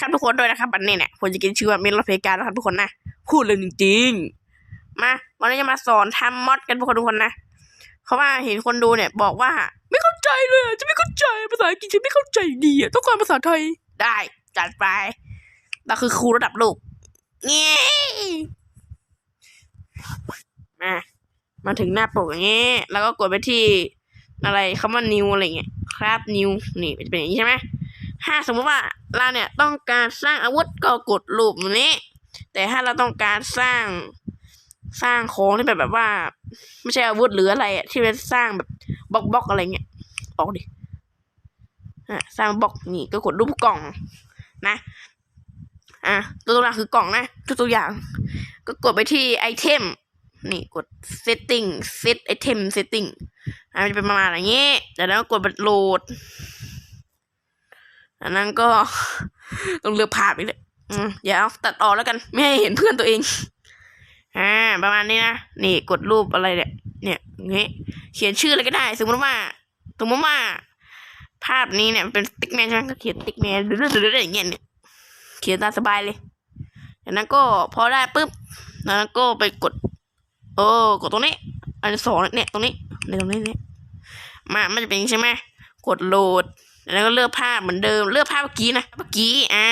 ครับทุกคนด้วยนะครับวันนี้เนี่ยผมจะกินชื่อว่าเมลเพกานะครับทุกคนนะพูดเลยจริงๆมาวันนี้จะมาสอนทำมอดกันทุกคนทุกคนนะเพราะว่าเห็นคนดูเนี่ย บอกว่า ไม่เข้าใจเลยอะจะไม่เข้าใจภาษาอังกฤษฉันไม่เข้าใจดีอะต้องการภาษาไทยได้จัดไปเราคือครูระดับโลกเงี้มามาถึงหน้าปกอย่างเงี้ยแล้วก็กดไปที่อะไรคำว่า new อะไรเงี้ยครับ new นี่จะเป็นอย่างนี้ใช่ไหม ถ้าสมมติว่าเราเนี่ยต้องการสร้างอาวุธก็กดรูปนี้ แต่ถ้าเราต้องการสร้างสร้างของที่แบบแบบว่า ไม่ใช่อาวุธหรืออะไรอะที่เป็นสร้างแบบบล็อกบล็อกอะไรเงี้ยออกดิอะสร้างบล็อกนี่ก็กดรูปกล่องนะอะตัวตัวอย่างคือกล่องนะตัวตัวอย่าง ก็กดไปที่ไอเทมนี่กด setting set item setting อะมันจะเป็นประมาณอย่างนี้จากนั้นก็กดโหลด อันนั้นก็ต้องเลือกภาพอีกเลยอือย่าเอาตัดออกแล้วกันไม่ให้เห็นเพื่อนตัวเองอ่าประมาณนี้นะนี่กดรูปอะไรเนี่ยเนี่ยอย่างงี้เขียนชื่ออะไรก็ได้ สมมติว่าสมมติว่า ภาพนี้เนี่ยเป็นติ๊กแมนใช่ไหมก็เขียนติ๊กแมนหรือหรืออย่างเงี้ยเนี่ยเขียนตามสบายเลยจากนั้นก็พอได้ปุ๊บจากนั้นก็ไปกด โอ้กดตรงนี้ อันสองเนี่ยตรงนี้ในตรงนี้เนี่ยมามันจะเป็นใช่ไหมกดโหลด แล้วก็เลือกภาพเหมือนเดิม เลือกภาพเมื่อกี้นะ เมื่อกี้ อ่า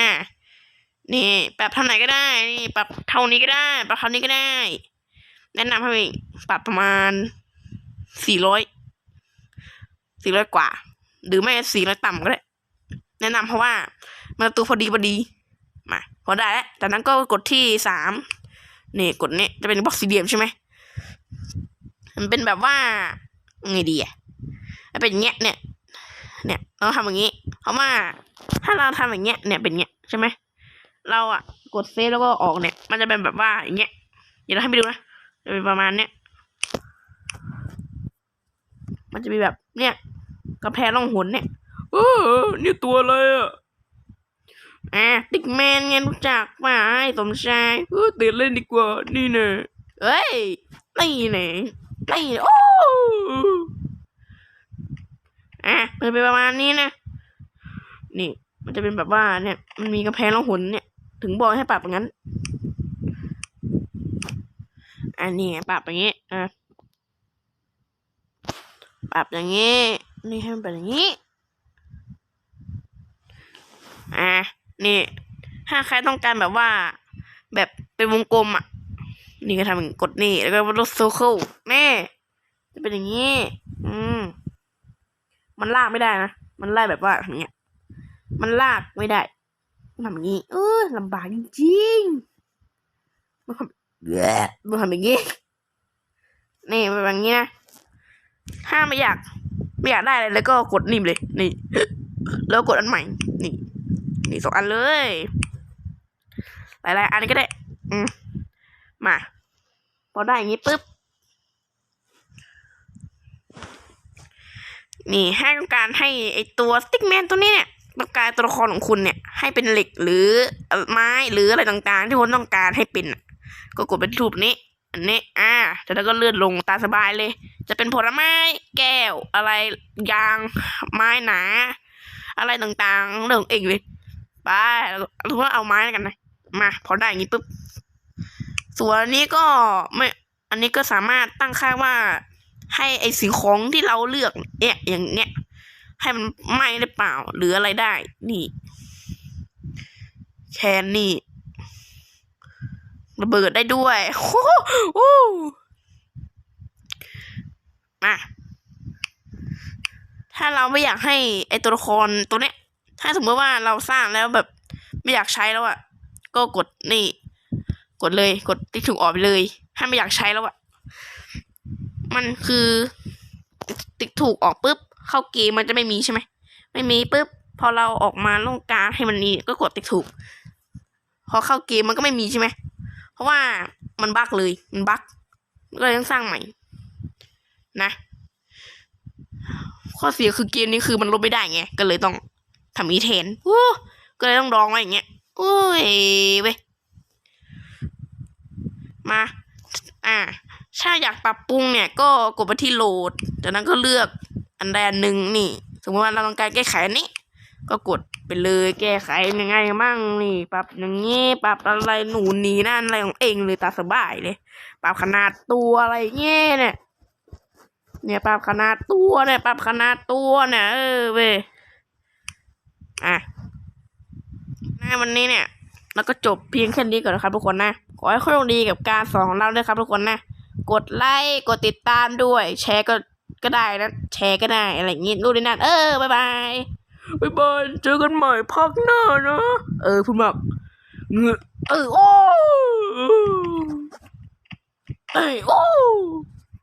นี่ ปรับเท่าไหนก็ได้ นี่ ปรับเท่านี้ก็ได้ ปรับเท่านี้ก็ได้ แนะนำให้ปรับประมาณสี่ร้อย สี่ร้อยกว่า หรือไม่สี่ร้อยต่ำก็ได้ แนะนำเพราะว่ามันตัวพอดีพอดี มา พอได้แล้ว จากนั้นก็กดที่สามนี่กดนี่จะเป็นบล็อกสี่เหลี่ยมใช่ไหม มันเป็นแบบว่าไงดีอะมันเป็นอย่างเงี้ยเนี่ย เนี่ย เราทำอย่างงี้ เพราะว่า ถ้าเราทำอย่างเงี้ย เนี่ยเป็นเงี้ยใช่ไหม เราอะกดเซฟแล้วก็ออกเนี่ย มันจะเป็นแบบว่าอย่างเงี้ย เดี๋ยวเราให้ไปดูนะจะเป็นประมาณเนี้ย มันจะมีแบบเนี่ยกระแพงล่องหนเนี่ยเออนี่ตัวอะไรอะอะติ๊กแมนไงรู้จักป่ะไอ้สมชายเออตื่นเล่นดีกว่า นี่เนอะเอ้ย นี่เนอะนี่โอ้ อะมันเป็นประมาณนี้นะ นี่ มันจะเป็นแบบว่าเนี่ย มันมีกระแพงล่องหนเนี่ย ถึงบอกให้ปรับอย่างนั้น อันนี้ปรับอย่างนี้อะปรับอย่างนี้ นี่ให้มันเป็นอย่างนี้ อะนี่ ถ้าใครต้องการแบบว่า แบบเป็นวงกลมอะ นี่ก็ทำกดนี่ แล้วก็ลดโซเคิลแม่จะเป็นอย่างนี้ อืม มันลากไม่ได้นะ มันไล่แบบว่าอย่างเงี้ย มันลากไม่ได้ทำอย่างนี้ เออลำบากจริงๆมันทำแย่มันทำอย่างนี้ นี่เป็นแบบนี้นะ ถ้าไม่อยาก ไม่อยากได้อะไรแล้วก็กดนิ่มเลย นี่ แล้วกดอันใหม่ นี่ นี่สองอันเลย หลายๆอันก็ได้ อืมมา พอได้อย่างนี้ปุ๊บ นี่ให้ต้องการให้ไอตัวสติ๊กแมนตัวนี้เนี่ยต้องการตัวละครของคุณเนี่ย ให้เป็นเหล็กหรือไม้หรืออะไรต่างๆ ที่คุณต้องการให้เป็นก็กดเป็นรูปนี้ อันนี้อ่าแล้วก็เลื่อนลงตาสบายเลย จะเป็นผลไม้แก้วอะไรยางไม้หนา อะไรต่างๆเรื่องเองเลยไปเราก็เอาไม้แล้วกันนะมาพอได้อย่างนี้ปุ๊บส่วนนี้ก็ไม่ อันนี้ก็สามารถตั้งค่าว่า ให้ไอสิ่งของที่เราเลือกเนี่ยอย่างเนี้ยให้มันไหม้ได้เปล่า หรืออะไรได้ นี่แคนนี่ระเบิดได้ด้วยโอ้โหมาถ้าเราไม่อยากให้ไอตัวละครตัวเนี้ย ถ้าสมมติว่าเราสร้างแล้วแบบไม่อยากใช้แล้วอะก็กดนี่ กดเลย กดติ๊กถูกออกไปเลย ถ้าไม่อยากใช้แล้วอะ มันคือติ๊กถูกออกปุ๊บ เข้าเกมมันจะไม่มีใช่ไหมไม่มีปุ๊บพอเราออกมาลงกลารให้มันนี้ก็กดติ๊กถูก พอเข้าเกมมันก็ไม่มีใช่ไหมเพราะว่ามันบั๊กเลยมันบั๊กก็เลยต้องสร้างใหม่ นะ ข้อเสียคือเกมนี้คือมันลบไม่ได้ไงก็เลยต้องทำอีเทนโอ้ก็เลยต้องดองไว้อย่างเงี้ยโอ้ยเว้ยมา อ่า ถ้าอยากปรับปรุงเนี่ยก็กดไปที่โหลด จากนั้นก็เลือกอันใดอันหนึ่งนี่ สมมติว่าเราต้องการแก้ไขอันนี้ ก็กดไปเลยแก้ไขยังไงมั่งนี่ ปรับอย่างงี้ปรับอะไรหนูนนีนั่นอะไรของเองเลยตาสบายเลย ปรับขนาดตัวอะไรเงี้ยเนี่ยเนี่ยปรับขนาดตัวเนี่ยปรับขนาดตัวเนี่ยเออเว้ยอะในวันนี้เนี่ยแล้วก็จบเพียงแค่นี้ก่อนนะครับทุกคนนะ ขอให้โชคดีกับการสอนของเราด้วยครับทุกคนนะ กดไลค์กดติดตามด้วย แชร์ก็ก็ได้นะ แชร์ก็ได้อะไรอย่างงี้นู่นนี่นั่นเออ บ๊ายบาย บ๊ายบายเจอกันใหม่พักหน้านะ เออพูดมากเงือเออโอ้เอ้ยโอ้